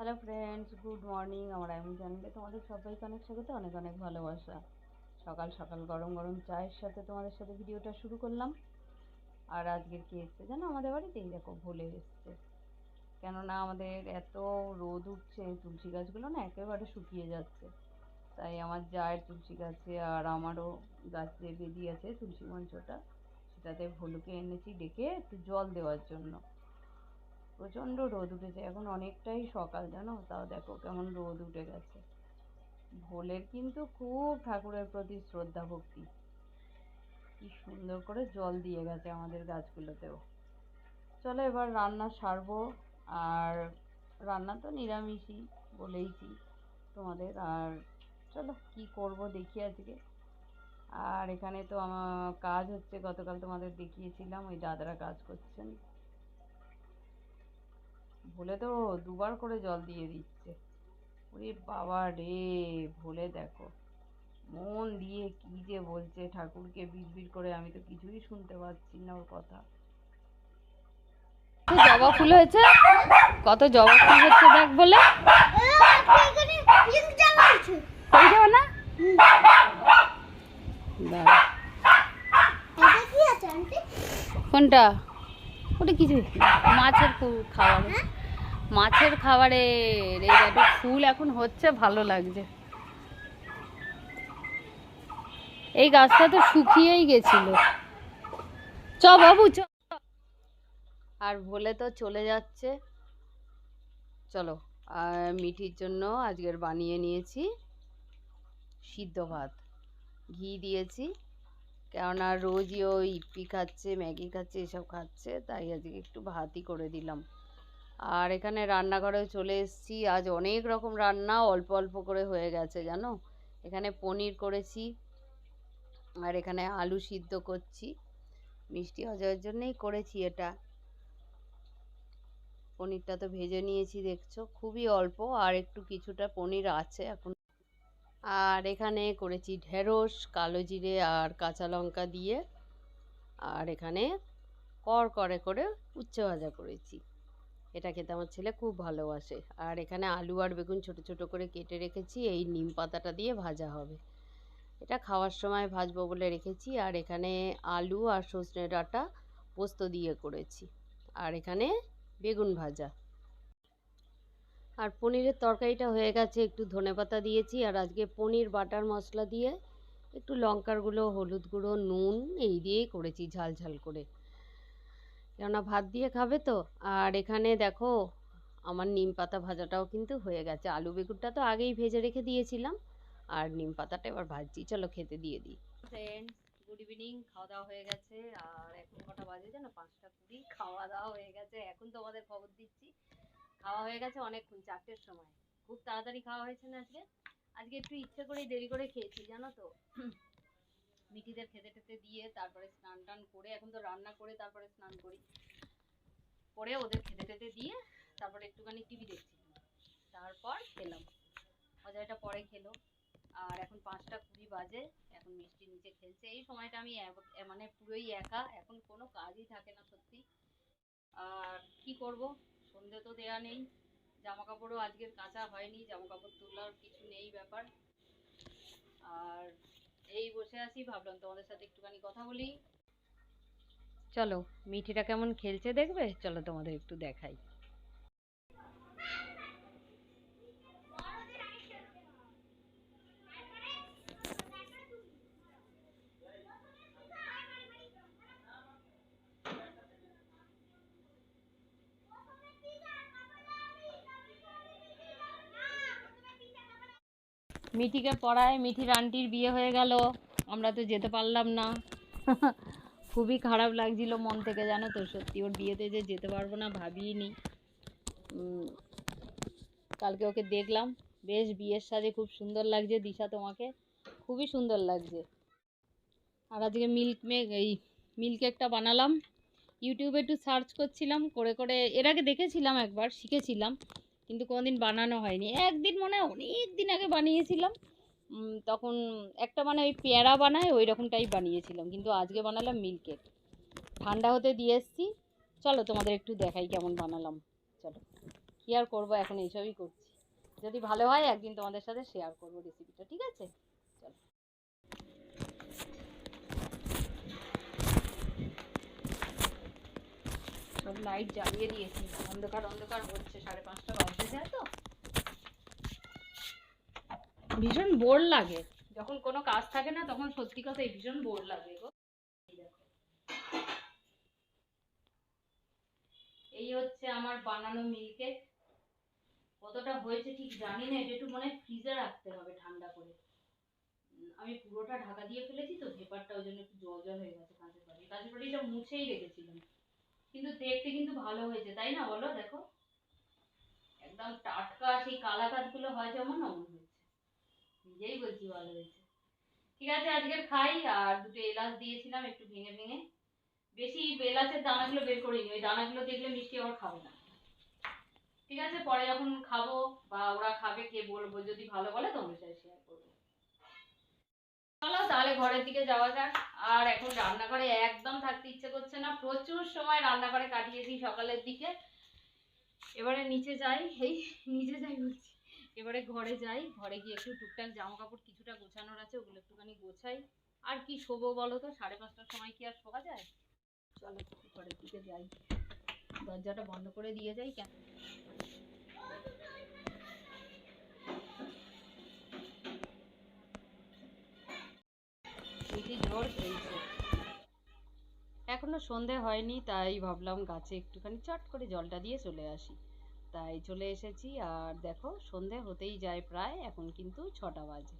Hello friends good morning আমার এমন চ্যানেলে তোমাদের সবাইকে অনেক স্বাগত, অনেক অনেক ভালোবাসা। সকাল সকাল গরম গরম চায়ের সাথে তোমাদের সাথে ভিডিওটা শুরু করলাম। আর আজকের কি এসছে জানো? আমাদের বাড়িতেই দেখো ভুলে এসছে। কেননা আমাদের এত রোদ উঠছে, তুলসী গাছগুলো না একেবারে শুকিয়ে যাচ্ছে। তাই আমার জায়ের তুলসী গাছে আর আমারও গাছে বেদি আছে তুলসী মঞ্চটা। সেটাতে ভলুকে এনেছি ডেকে একটু জল দেওয়ার জন্য। প্রচণ্ড রোদ উঠেছে। এখন অনেকটাই সকাল, জানো? তাও দেখো কেমন রোদ উঠে গেছে। ভোলের কিন্তু খুব ঠাকুরের প্রতি শ্রদ্ধা ভক্তি। কি সুন্দর করে জল দিয়ে গেছে আমাদের গাছগুলোতেও। চলো এবার রান্না সারবো, আর রান্না তো নিরামিষই বলেইছি তোমাদের। আর চলো কি করব দেখি আজকে। আর এখানে তো আমার কাজ হচ্ছে, গতকাল তোমাদের দেখিয়েছিলাম, ওই দাদারা কাজ করছেন। ভুলে তো দুবার করে জল দিয়ে দিচ্ছে। ওরে বাবা রে, ভুলে দেখো। মন দিয়ে কি যে বলছে, ঠাকুরকে বিড়বিড় করে আমি তো কিছুই শুনতে পাচ্ছি না ওর কথা। জবা ফুল হয়েছে? কত জবা ফুল হচ্ছে দেখ বলে। কোনটা? ওটা কিছু মাছের খু- খাবার মাছের খাবারে ফুল এখন হচ্ছে, ভালো লাগছে। এই গাছটা তো শুকিয়েই গেছিল। চ বাবু, চ। আর বলে তো চলে যাচ্ছে। চলো, আর মিঠির জন্য আজকের বানিয়ে নিয়েছি সিদ্ধ ভাত। ঘি দিয়েছি, কেননা রোজই ও ইপি খাচ্ছে, ম্যাগি খাচ্ছে, এসব খাচ্ছে, তাই আজকে একটু ভাতই করে দিলাম। আর এখানে রান্নাঘরেও চলে এসেছি। আজ অনেক রকম রান্না, অল্প অল্প করে হয়ে গেছে, জানো? এখানে পনির করেছি আর এখানে আলু সিদ্ধ করছি। মিষ্টি অজয়ের জন্যই করেছি এটা। পনিরটা তো ভেজে নিয়েছি, দেখছ? খুবই অল্প আর একটু কিছুটা পনির আছে এখন। আর এখানে করেছি ঢেঁড়স, কালো জিরে আর কাঁচা লঙ্কা দিয়ে। আর এখানে কর করে করে উচ্ছে ভাজা করেছি। এটা খেতে আমার ছেলে খুব ভালোবাসে। আর এখানে আলু আর বেগুন ছোট ছোট করে কেটে রেখেছি, এই নিম পাতাটা দিয়ে ভাজা হবে। এটা খাওয়ার সময় ভাজবো বলে রেখেছি, আর এখানে আলু আর সজনে ডাঁটা পোস্ত দিয়ে করেছি। আর এখানে বেগুন ভাজা। আর পনিরের তরকারিটা হয়ে গেছে, একটু ধনেপাতা দিয়েছি, আর আজকে পনির, বাটার মশলা দিয়ে একটু লঙ্কার গুঁড়ো, হলুদ গুঁড়ো, নুন, এই দিয়েই করেছি ঝাল ঝাল করে। কেননা ভাত দিয়ে খাবে তো। আর এখানে দেখো, আমার নিম পাতা ভাজাটাও কিন্তু হয়ে গেছে। আলু বেগুনটা তো আগেই ভেজে রেখে দিয়েছিলাম। আর নিম পাতাটা এবার ভাজছি। চলো খেতে দিয়ে দিই। ফ্রেন্ডস গুড ইভিনিং খাওয়া দাওয়া হয়ে গেছে। আর এখন কটা বাজে জানো? পাঁচটা কুড়ি, খাওয়া দাওয়া হয়ে গেছে। এখন তোমাদের খবর দিচ্ছি। খাওয়া হয়ে গেছে অনেকক্ষণ, চারটের সময়। খুব তাড়াতাড়ি খাওয়া হয়েছে না আজকে? আজকে একটু ইচ্ছে করেই দেরি করে খেয়েছি, জানো তো? মিঠিদের খেতে টেতে দিয়ে তারপরে স্নান টান করে, এখন তো রান্না করে তারপরে স্নান করি। করে ওদের খেতে টেতে দিয়ে তারপরে একটুখানি টিভি দেখছিলাম তারপর খেলাম। অজয়টা পরে খেলো। আর এখন পাঁচটা কুড়ি বাজে, এখন মিষ্টি নিচে খেলছে। এই সময়টা আমি মানে পুরোই একা, এখন কোনো কাজই থাকে না সত্যি। আর কি করব? সন্ধে তো দেয়া নেই। জামা কাপড়ও আজকের কাঁচা হয়নি জামা কাপড় তোলার কিছু নেই ব্যাপার। আর আছি, ভাবলাম তোমাদের সাথে একটুখানি কথা বলি। চলো, মিঠিটা কেমন খেলছে দেখবে? চলো তোমাদের একটু দেখাই। মিঠিকে পড়ায়, মিঠির আন্টির বিয়ে হয়ে গেল। আমরা তো যেতে পারলাম না। খুবই খারাপ লাগছিল মন থেকে জানো তো? সত্যি ওর বিয়েতে যে যেতে পারব না ভাবিনি কালকে ওকে দেখলাম। বেশ বিয়ের সাজে খুব সুন্দর লাগছে দিশা তোমাকে। খুবই সুন্দর লাগছে। আর আজকে মিল্ক মেক এই মিল্ক কেকটা বানালাম। ইউটিউবে একটু সার্চ করছিলাম করে করে এর আগে দেখেছিলাম একবার শিখেছিলাম। কিন্তু কোনোদিন বানানো হয়নি। একদিন মনে হয় অনেক দিন আগে বানিয়েছিলাম। তখন একটা মানে ওই পেয়ারা বানায় ওই রকমটাই বানিয়েছিলাম। কিন্তু আজকে বানালাম মিল্ক কেক ঠান্ডা হতে দিয়ে এসছি। চলো তোমাদের একটু দেখাই কেমন বানালাম। চলো। কি আর করব এখন এইসবই করছি। যদি ভালো হয় একদিন তোমাদের সাথে শেয়ার করব রেসিপিটা ঠিক আছে? চলো। সব লাইট জ্বালিয়ে দিয়েছি। অন্ধকার অন্ধকার হচ্ছে। সাড়ে পাঁচটা বাজতে যায় তো? ভীষণ বোর লাগে। যখন কোনো কাজ থাকে না, তখন সত্যি কথাই ভীষণ বোর লাগে গো। এই হচ্ছে আমার বানানো মিল্কেক কতটা হয়েছে ঠিক জানি না, এটা একটু মনে হয় ফ্রিজে রাখতে হবে ঠান্ডা করে। আমি পুরোটা ঢাকা দিয়ে ফেলেছি তো, ভেপারটা ওই জন্য একটু জল জল হয়ে গেছে কাঁচের বাটি। কাঁচের বাটিটা মুছেই রেখেছিলাম। কিন্তু দেখতে কিন্তু ভালো হয়েছে, তাই না বলো? দেখো। একদম টাটকা সেই কালাকাতগুলো হয় যেমন হয়েছে নিজেই বলছি ভালো হয়েছে। ঠিক আছে আজকের খাই, আর দুটো এলাচ দিয়েছিলাম একটু ভেঙে ভেঙে। বেশি এলাচের দানাগুলো বের করিনি, ওই দানাগুলো দেখলে মিষ্টি আবার খাবে না। ঠিক আছে, পরে যখন খাব বা ওরা খাবে, কে বলব, যদি ভালো বলে তোমার সাথে শেয়ার করব। চলো তাহলে ঘরের দিকে যাওয়া যাক। আর এখন রান্নাঘরে একদম থাকতে ইচ্ছে করছে না, প্রচুর সময় রান্নাঘরে কাটিয়েছি সকালের দিকে। এবারে নিচে যাই, এই, নিচে যাই বলছি। এবারে ঘরে যাই, ঘরে গিয়ে একটু টুকটাক জামা কাপড় কিছুটা গোছানোর আছে, ওগুলো একটুখানি গোছাই। আর কি শোবো বলো তো? সাড়ে পাঁচটার সময় কি আর শোয়া যায়? চলো ঘরের দিকে যাই। দরজাটা বন্ধ করে দিয়ে যাই, কেন এখনও সন্ধে হয়নি, তাই ভাবলাম গাছে একটুখানি চট করে জলটা দিয়ে চলে আসি। তাই চলে এসেছি। আর দেখো সন্ধে হতেই যায় প্রায় এখন কিন্তু ছটা বাজে।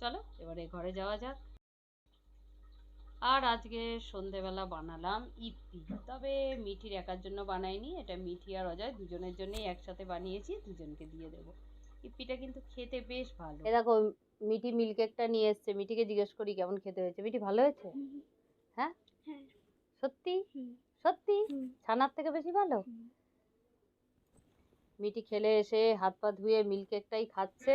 চলো এবারে ঘরে যাওয়া যাক। আর আজকে সন্ধেবেলা বানালাম ইপি। তবে মিঠির একার জন্য বানাইনি এটা মিঠি আর অজয় দুজনের জন্যই একসাথে বানিয়েছি দুজনকে দিয়ে দেবো। ইপিটা কিন্তু খেতে বেশ ভালো। দেখো মিঠি মিল্কেকটা নিয়ে এসছে। মিঠিকে জিজ্ঞেস করি কেমন খেতে হয়েছে? মিঠি ভালো হয়েছে? হ্যাঁ? সত্যি? সত্যি? ছানার থেকে বেশি ভালো? মিটি খেলে এসে হাত পা ধুয়ে মিল্কেকটাই খাচ্ছে।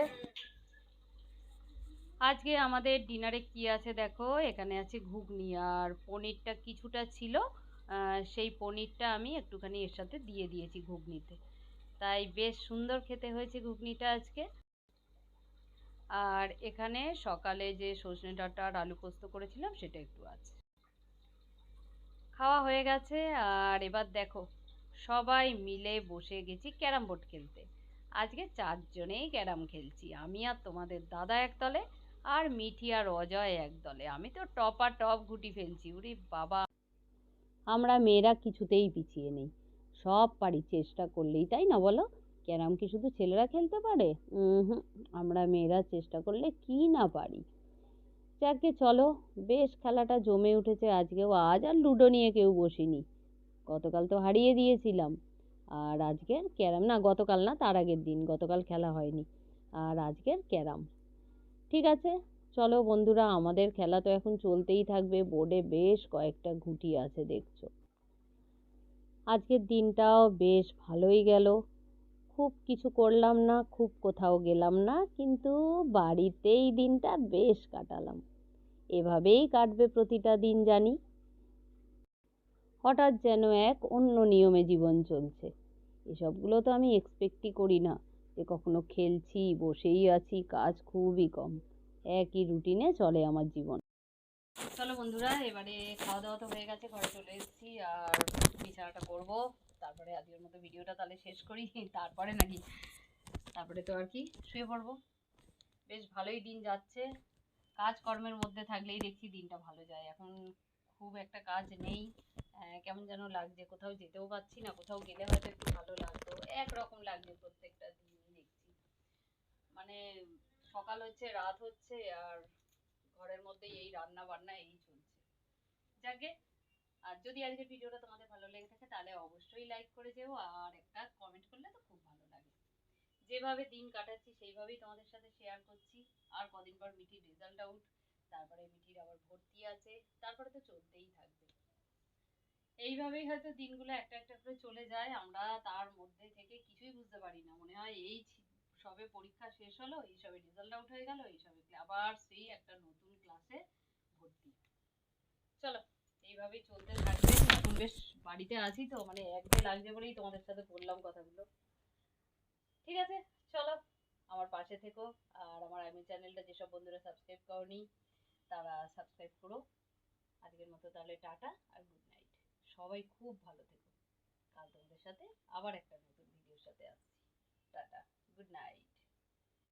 আজকে আমাদের ডিনারে কি আছে দেখো? এখানে আছে ঘুগনি আর পনিরটা কিছুটা ছিল। সেই পনিরটা আমি একটুখানি এর সাথে দিয়ে দিয়েছি ঘুগনিতে। তাই বেশ সুন্দর খেতে হয়েছে ঘুগনিটা আজকে। আর এখানে সকালে যে সজনে ডাঁটা আর আলু পোস্ত করেছিলাম, সেটা একটু আছে। খাওয়া হয়ে গেছে আর এবার দেখো সবাই মিলে বসে গেছি ক্যারাম বোর্ড খেলতে। আজকে চারজনেই ক্যারাম খেলছি, আমি আর তোমাদের দাদা এক দলে আর মিঠি আর অজয় এক দলে আমি তো টপা টপ গুটি ফেলছি, উরি বাবা। আমরা মেয়েরা কিছুতেই পিছিয়ে নেই, সব পারি চেষ্টা করলেই, তাই না বলো? ক্যারাম কি শুধু ছেলেরা খেলতে পারে? হুম আমরা মেয়েরা চেষ্টা করলে কি না পারি? যাকে চলো, বেশ খেলাটা জমে উঠেছে, আজকেও আজ আর লুডো নিয়ে কেউ বসিনি। গতকাল তো হারিয়ে দিয়েছিলাম। আর আজকের ক্যারাম, না, গতকাল না, তার আগের দিন। গতকাল খেলা হয়নি। আর আজকের ক্যারাম। ঠিক আছে, চলো বন্ধুরা, আমাদের খেলা তো এখন চলতেই থাকবে। বোর্ডে বেশ কয়েকটা ঘুঁটি আছে, দেখছ। আজকের দিনটাও বেশ ভালোই গেল। খুব কিছু করলাম না, খুব কোথাও গেলাম না, কিন্তু বাড়িতেই দিনটা বেশ কাটালাম। এভাবেই কাটবে প্রতিটা দিন, জানি। হঠাৎ যেন এক অন্য নিয়মে জীবন চলছে। এসবগুলো তো আমি এক্সপেক্টই করি না। যে কখনো খেলছি, বসেই আছি, কাজ খুবই কম। একই রুটিনে চলে আমার জীবন। চলো বন্ধুরা, এবারে খাওয়া দাওয়া তো হয়ে গেছে, ঘরে চলে এসেছি। আর বিছানাটা করব। তারপরে আজকের মতো ভিডিওটা তাহলে শেষ করি। তারপরে নাকি? তারপরে তো আর কি? শুয়ে পড়ব। বেশ ভালোই দিন যাচ্ছে। কাজকর্মের মধ্যে থাকলেই দেখছি দিনটা ভালো যায়। এখন খুব একটা কাজ নেই। কেমন যেন লাগছে। কোথাও যেতেও পারছি না, কোথাও গেলে হয়তো একটু ভালো লাগতো। একরকম লাগছে প্রত্যেকটা দিনই দেখছি। মানে সকাল হচ্ছে, রাত হচ্ছে, আর ঘরের মধ্যে এই রান্না বান্না এই চলছে। যাকে আর যদি আজকের ভিডিওটা তোমাদের ভালো লেগে থাকে, তাহলে অবশ্যই লাইক করে যেও, আর একটা কমেন্ট করলে তো খুব ভালো লাগে। যেভাবে দিন কাটাচ্ছি, সেইভাবেই তোমাদের সাথে শেয়ার করছি। আর কদিন পর মিঠির রেজাল্ট আউট তারপরে মিঠির আবার ভর্তি আছে, তারপরে তো চলতেই থাকবে। এইভাবেই হয়তো দিনগুলো একটা একটা করে চলে যায়। আমরা তার মধ্যে থেকে কিছুই বুঝতে পারি না। মনে হয় এই সবে পরীক্ষা শেষ হলো, এই সবে রেজাল্ট আউট হয়ে গেল, এই সবে আবার সেই একটা নতুন ক্লাসে ভর্তি। চলো, এইভাবেই চলতে থাকবে। এখন বেশ বাড়িতে আছি তো মানে একদিন লাগছে বলেই তোমাদের সাথে বললাম কথাগুলো। ঠিক আছে, চলো, আমার পাশে থেকো। আর আমার আইমি চ্যানেলটা যেসব বন্ধুরা সাবস্ক্রাইব করনি, তারা সাবস্ক্রাইব করো। আজকের মতো তাহলে টাটা, আর গুড সবাই খুব ভালো থেকো। কাল তোমাদের সাথে আবার একটা নতুন ভিডিওর সাথে আসছি। Tata good night